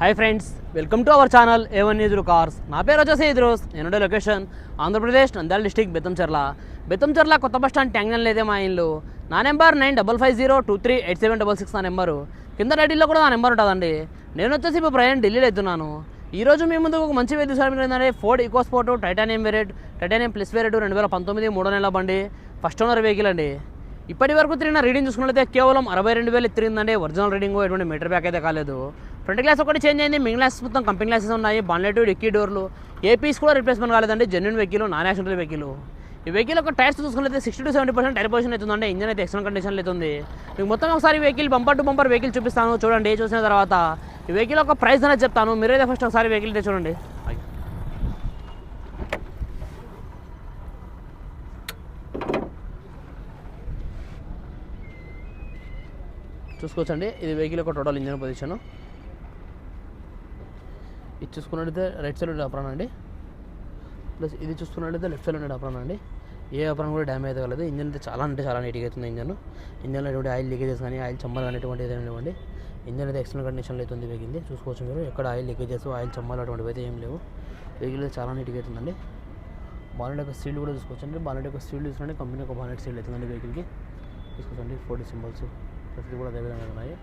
Hi friends welcome to our channel A one న్యూజులు cars నా పేరు వచ్చేసి ఇద్రోస్ నేను లొకేషన్ ఆంధ్రప్రదేశ్ నంద్యాల డిస్టిక్ బెత్తంచెర్ల బెత్తంచెర్ల కొత్త బస్ స్టాండ్ ట్యాంగన్ లేదే మా ఇల్లు. నా number nine double five zero two three eight seven double six నా నెంబరు కింద టైటిల్లో కూడా నా నెంబర్ ఉంటుందండి. నేను వచ్చేసి ఇప్పుడు ప్రయాణం ఢిల్లీలో వెళ్తున్నాను ఈరోజు మీ ముందు ఒక మంచి వెహికల్ సార్ ఏంటంటే Ford EcoSport Titanium variant Titanium plus variant రెండు వేల పంతొమ్మిది మూడో నెల బండి. ఫస్ట్ ఓనర్ వెహికల్ అండి. ఇప్పటి వరకు తిరిగిన రీడింగ్ చూసుకున్నట్లయితే కేవలం అరవై రెండు వేలు తిరిగిందండి ఒరిజినల్ రీడింగ్ ఎటువంటి మీటర్ బ్యాక్ అయితే కాలేదు. ఫ్రంట్ గ్లాస్ ఒకటి చేంజ్ అయింది మిగిలిన గ్లాస్ మొత్తం కంపెనీ గ్లాసెస్ ఉన్నాయి బాన్లెట్ డిక్కీ డోర్లు ఏ పీస్ కూడా రిప్లేస్మెంట్ కాలేదండి genuine vehicle non accidental vehicle ఈ వెహికల్ ఒక టైర్స్ చూసుకున్నట్లయితే sixty to seventy percent tyre position అవుతుందండి ఇంజన్ అయితే ఎక్సలెంట్ కండిషన్లో అవుతుంది. మీకు మొత్తం ఒకసారి vehicle bumper to bumper vehicle చూపిస్తాను చూడండి చూసిన తర్వాత. ఈ వెహికల్ ఒక ప్రైస్ అనేది చెప్తాను మీరైతే ఫస్ట్ ఒకసారి వెహికల్ అయితే చూడండి. చూసుకోవచ్చండి ఇది వెహికల్ ఒక టోటల్ ఇంజన్ పొజిషన్ ఇది చూసుకున్నట్టయితే రైట్ సైడ్ ఉండే అప్రాన్ అండి. ప్లస్ ఇది చూసుకున్నట్టయితే లెఫ్ట్ సైడ్ ఉండే అప్రాన్ అండి. ఏ అప్రాన్ కూడా డ్యామేజ్ అయితే కలదు. ఇంజన్ అయితే చాలా అంటే చాలా నీట్గా అవుతుంది ఇంజన్. ఇంజన్లో ఎటువంటి ఆయిల్ లీకేజెస్ కానీ ఆయిల్ చమ్మలు కానీ ఎటువంటి ఏదైనా లేవండి. ఇంజన్ అయితే ఎక్సలెంట్ కండిషన్లో అవుతుంది వెహికల్ చూసుకోవచ్చు మీరు. ఎక్కడ ఆయిల్ లీకేజెస్ ఆయిల్ చమ్మలు అటువంటివి అయితే ఏం లేవు. వెహికల్ అయితే చాలా నీట్గా అవుతుందండి బాలెట్ యొక్క సీల్ కూడా చూసుకోవచ్చండి బాలెట్ యొక్క సీల్ చూసుకుంటే కంపెనీ యొక్క బాలెట్ సీల్ అవుతుందండి వెహికల్కి చూసుకోవచ్చండి ఫోర్టీ సింబల్స్. ప్రతిదీ కూడా అదే విధంగా ఉన్నాయి.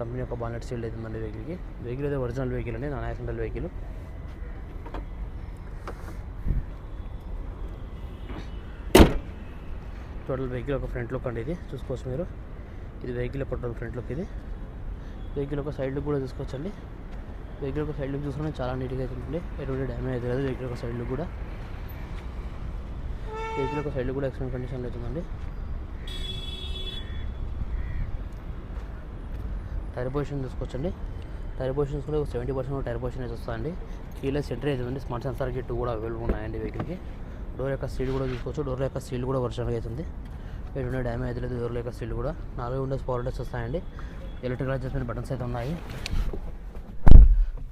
కంపెనీ యొక్క బాలెట్ సీల్డ్ అవుతుందండి వెహికల్కి. వెహికల్ అయితే ఒరిజినల్ వెహికల్ అండి non accidental vehicle. Total vehicle ఒక ఫ్రంట్ లుక్ అండి ఇది చూసుకోవచ్చు మీరు. ఇది వెహికల్ యొక్క టోటల్ ఫ్రంట్ లుక్ ఇది. వెహికల్ ఒక సైడ్ లుక్ కూడా చూసుకోవచ్చండి. వెహికల్ ఒక సైడ్ లుక్ చూసుకుంటే చాలా నీట్గా అవుతుంది ఎటువంటి డ్యామేజ్ అయితే లేదు వెహికల్ ఒక సైడ్ లుక్ కూడా. వెహికల్ ఒక సైడ్ లుక్ కూడా ఎక్సలెంట్ కండిషన్లో అవుతుందండి టైర్ పొజిషన్ చూసుకోవచ్చండి. టైర్ పొజిషన్స్ కూడా సెవెంటీ పర్సెంట్ టైర్ పొజిషన్ అయితే వస్తుందండి. కీలెస్ ఎంట్రీ ఉంది. స్మార్ట్ సెన్సార్ కిట్ కూడా అవైలబుల్ ఉన్నాయండి వెహికల్కి. డోర్ యొక్క సీల్ కూడా చూసుకోవచ్చు. డోర్ యొక్క సీల్ కూడా వర్షంగా అవుతుంది. ఎటువంటి డ్యామేజ్ అయితే లేదు. డోర్ యొక్క సీల్ కూడా. నాలుగు విండోస్ పవర్ విండోస్ వస్తాయండి. ఎలక్ట్రికల్ అడ్జస్ట్మెంట్ బటన్స్ అయితే ఉన్నాయి.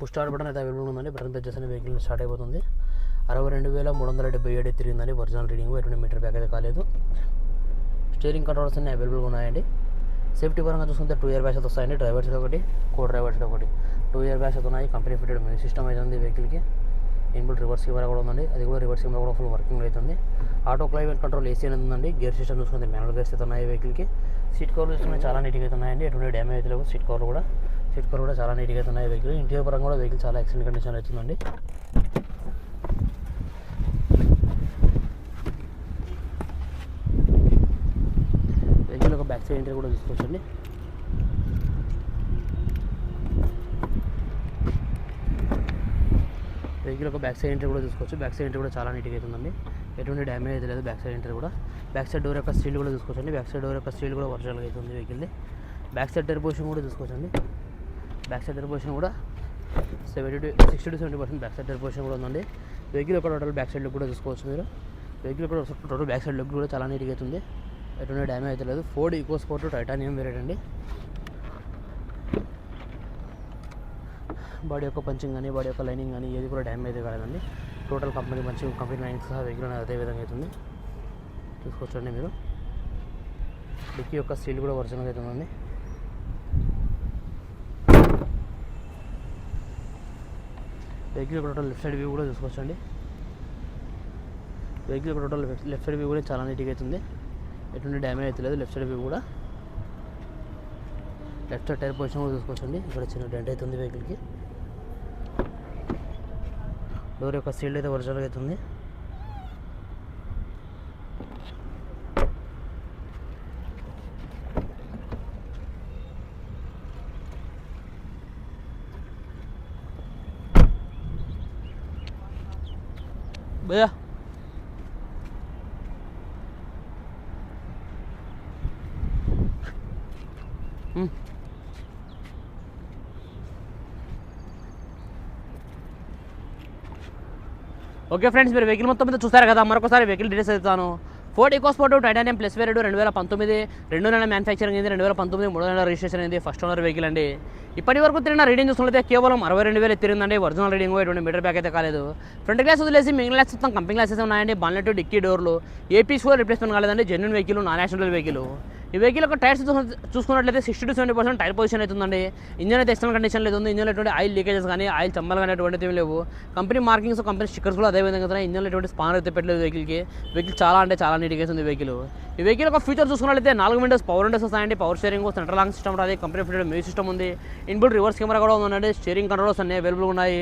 పుష్ స్టార్ట్ బటన్ అయితే అవైలబుల్ ఉందండి. బటన్ తెచ్చేసిన వెహికల్ స్టార్ట్ అయిపోతుంది. అరవై రెండు వేల మూడు వందల డెబ్బై ఏడు తిరిగిందండి. ఒరిజినల్ రీడింగ్ ఎటువంటి మీటర్ బ్యాక్ అయితే కాలేదు. స్టీరింగ్ కంట్రోల్స్ అన్నీ అవైలబుల్గా ఉన్నాయండి. సేఫ్టీ పరంగా చూసుకుంటే టూ ఇయర్ బ్యాగ్స్ వస్తాయండి. డ్రైవర్ సైడ్ ఒకటి కో డ్రైవర్ సైడ్ ఒకటి. టూ ఇయర్ బ్యాగ్స్ ఉన్నాయి. కంపెనీ ఫిటెడ్ మ్యూజిక్ సిస్టమ్ అయితే ఉంది వెహికల్కి. ఇన్బుల్ రివర్స్ కెమెరా కూడా ఉందండి. అది కూడా రివర్స్ కెమెరా కూడా ఫుల్ వర్కింగ్ అవుతుంది. ఆటో క్లైమేట్ కంట్రోల్ ఏసీ అనేది ఉందండి. గేర్ సిస్టమ్ చూసుకుంటే మ్యానువల్ గేర్స్ అయితే ఉన్నాయి వెహికల్కి. సీట్ కవర్లు చూసుకుంటే చాలా నీట్గా అయితే ఉన్నాయండి. ఎటువంటి డ్యామేజ్ అయితే లేవు. సీట్ కవర్ కూడా సీట్ కవర్ కూడా చాలా నీట్గా అయితే ఉన్నాయి వెహికల్. ఇంటీరియర్ పరంగా కూడా వెహికల్ చాలా ఎక్సలెంట్ కండిషన్ అవుతుందండి వెహికల్ కూడా తీసుకోవచ్చండి వెహికల్ ఒక బ్యాక్ సైడ్ ఎంట్రీ కూడా చూసుకోవచ్చు బ్యాక్ సైడ్ ఎంట్రీ కూడా చాలా నీట్గా అవుతుందండి ఎటువంటి డ్యామేజ్ అయితే లేదు బ్యాక్ సైడ్ ఎంట్రీ కూడా. బ్యాక్ సైడ్ డోర్ యొక్క స్టీల్ కూడా చూసుకోవచ్చండి బ్యాక్ సైడ్ డోర్ యొక్క స్టీల్ కూడా ఒరిజినల్గా అవుతుంది వెహికల్ది బ్యాక్ సైడ్ టైర్ పొజిషన్ కూడా చూసుకోవచ్చండి బ్యాక్ సైడ్ టైర్ పొజిషన్ కూడా seventy to sixty to seventy percent back side tyre position కూడా ఉందండి. వెహికల్ ఒక టోటల్ బ్యాక్ సైడ్ లుక్ కూడా చూసుకోవచ్చు మీరు. వెహికల్ కూడా టోటల్ బ్యాక్ సైడ్ లుక్ కూడా చాలా నీట్గా అవుతుంది ఎటువంటి డ్యామేజ్ అయితే లేదు. Ford EcoSport titanium variant అండి. బాడీ యొక్క పంచింగ్ కానీ బాడీ యొక్క లైనింగ్ కానీ ఏది కూడా డ్యామేజ్ అయితే కాలేదండి. Total company punching company lining సహా వెహికల్ అనేది అదే విధంగా అవుతుంది. చూసుకోవచ్చండి మీరు. డిక్కీ యొక్క స్టీల్ కూడా ఒరిజినల్ అవుతుందండి vehicle total left side view కూడా చూసుకోవచ్చండి. Vehicle total left side view కూడా చాలా నీట్గా అవుతుంది ఎటువంటి డ్యామేజ్ అయితే లేదు. లెఫ్ట్ సైడ్ వ్యూ కూడా. లెఫ్ట్ సైడ్ టైర్ పొజిషన్ కూడా చూసుకోవచ్చండి. ఇక్కడ చిన్న డెంట్ అవుతుంది వెహికల్కి డోర్ యొక్క సీల్డ్ అయితే ఒరిజినల్గా అవుతుంది భయ్యా! ఓకే ఫ్రెండ్స్ మీరు వెహికల్ మొత్తం మీద చూసారు కదా మరొకసారి వెహికల్ డీటెయిల్స్ ఇస్తాను Ford EcoSport Titanium plus variant రెండు వేల పంతొమ్మిది రెండు నెలల మ్యానుఫ్యాక్చరింగ్ అయింది రెండు వేల పంతొమ్మిది మూడు నెలల రిజిస్ట్రేషన్ అయింది ఫస్ట్ ఓనర్ వెహికల్ అండి. ఇప్పటి వరకు తిరిగిన రీడింగ్ చూసుకుంటే కేవలం అరవై రెండు వేలు తిరిగిందండి ఒరిజినల్ రీడింగ్ ఎటువంటి మీటర్ బ్యాక్ అయితే కాలేదు. ఫ్రంట్ గ్లాస్ వదిలేసి మిగిలిన గ్లాస్ మొత్తం కంపెనీ గ్లాసెస్ ఉన్నాయండి బాన్లెట్ డిక్కీ డోర్లు ఏపీ కూడా రిప్లేస్మెంట్ కాలేదండి genuine vehicle non accidental vehicle ఈ వెహికల్ యొక్క టైర్స్ చూసుకున్నట్లయితే sixty to seventy percent tyre position అవుతుందండి. ఇంజన్ అయితే ఎక్స్టర్నల్ కండిషన్ లేదు ఇంజన్ ఎటువంటి ఆయిల్ లీకేజెస్ కానీ ఆయిల్ చమ్మలు కానీ అటువంటివి లేవు. కంపెనీ మార్కింగ్స్ కంపెనీ స్టిక్కర్స్ కూడా అదే విధంగా ఉన్నాయి ఇంజన్లో ఎటువంటి స్పానర్ అయితే పెట్టలేదు వెహికల్కి వెహికల్ చాలా అంటే చాలా నీట్గా ఉంది వెహికల్ ఈ వెహికల్ ఒక ఫీచర్ చూసుకున్నట్లయితే నాలుగు విండోస్ పవర్ విండోస్ వస్తాయండి. Power steering central lock system రాదు కంపెనీ ఫిటెడ్ మ్యూజిక్ సిస్టమ్ ఉంది. ఇన్బుల్ రివర్స్ కెమెరా కూడా ఉందండి. స్టీరింగ్ కంట్రోల్స్ అన్ని అవైలబుల్ ఉన్నాయి.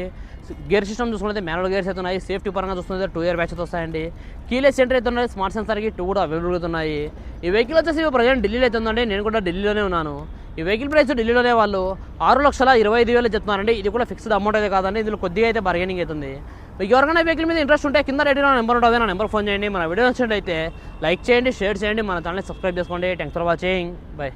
గేర్ సిస్టమ్ చూసుకుంటే మ్యానువల్ గేర్స్ అయితే ఉన్నాయి. సేఫ్టీ పరంగా చూసుకుంటే టూ ఇయర్ బ్యాచెస్ వస్తాయండి. కీలెస్ సెంటర్ అయితే ఉన్నాయి. స్మార్ట్ సెన్సర్కి టూ కూడా అవైలబుల్ అవుతున్నాయి ఈ వెహికల్ వచ్చేసి ప్రజెంట్ ఢిల్లీలో అయితే ఉందండి. నేను కూడా ఢిల్లీలోనే ఉన్నాను. ఈ వెహికల్ ప్రైస్ ఢిల్లీలోనే వాళ్ళు ఆరు లక్షల ఇరవై ఐదు వేలు చెప్తున్నారండి. ఇది కూడా ఫిక్స్డ్ అమౌంట్ అయితే కాదండి. ఇందులో కొద్దిగా అయితే బార్గెనింగ్ అవుతుంది. మీకు ఎవరికైనా వెహికల్ మీద ఇంట్రెస్ట్ ఉంటే కింద రెడీ నెంబర్ ఉంటుంది నా నెంబర్ ఫోన్ చేయండి మన వీడియో వచ్చినట్టయితే లైక్ చేయండి షేర్ చేయండి మన ఛానల్ సబ్స్క్రైబ్ చేసుకోండి. Thanks for watching bye